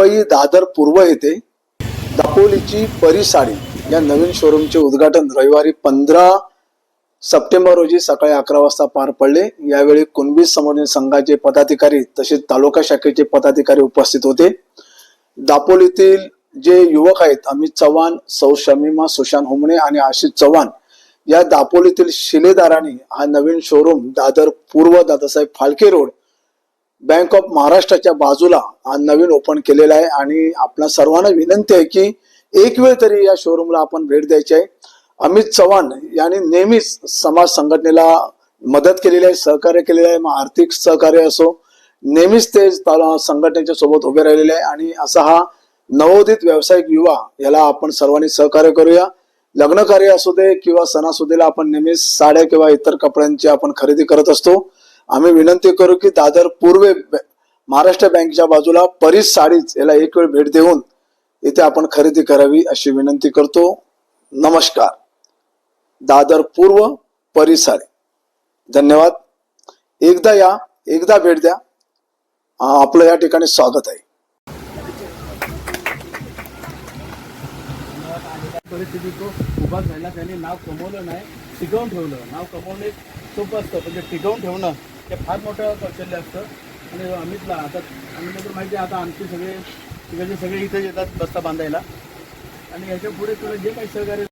मुंबई दादर पूर्व येथे दापोलीची परी साडी या नवीन शोरूमचे उद्घाटन रविवारी पंधरा सप्टेंबर रोजी सकाळी अकरा वाजता पार पडले. यावेळी कुणबी समोरील संघाचे पदाधिकारी तसेच तालुका शाखेचे पदाधिकारी उपस्थित होते. दापोलीतील जे युवक आहेत अमित चव्हाण सौ शमीमा सुशांत हुमणे आणि आशिष चव्हाण या दापोलीतील शिलेदारांनी हा नवीन शोरूम दादर पूर्व Dadasaheb Phalke road bank of महाराष्ट्राच्या बाजूला हा नवीन ओपन केलेला आहे आणि आपल्या सर्वांना विनंती आहे की एक वेळ तरी या शोरूमला आपण भेट द्यायची आहे. अमित चव्हाण यांनी नेहमीच समाज संघटनेला मदत केलेली आहे सहकार्य केलेलं आहे मग आर्थिक सहकार्य असो नेहमीच ते संघटनेच्या सोबत उभे राहिलेले आहे आणि असा हा नवोदित व्यावसायिक युवा याला आपण सर्वांनी सहकार्य करूया. लग्न कार्य असू दे किंवा सणासुदीला आपण नेहमीच साड्या किंवा इतर कपड्यांची आपण खरेदी करत असतो. आम्ही विनंती करू की दादर पूर्वे महाराष्ट्र बँकेच्या बाजूला परीस साडीच याला एक वेळ भेट देऊन इथे आपण खरेदी करावी अशी विनंती करतो. नमस्कार. दादर पूर्व परीस साडी. धन्यवाद. एकदा या एकदा भेट द्या. आपलं या ठिकाणी स्वागत आहे. परिस्थिती तो उभा झाला त्याने नाव कमवलं नाही टिकवून ठेवलं. नाव कमवणे सोपं असतं म्हणजे टिकवून ठेवणं हे फार मोठं कौशल्य असतं. आणि अमितला आता अमितला तर माहिती आहे आता आमचे सगळे तिकडचे सगळे इथे येतात बस्ता बांधायला. आणि याच्यापुढे तुला जे काही सहकार्य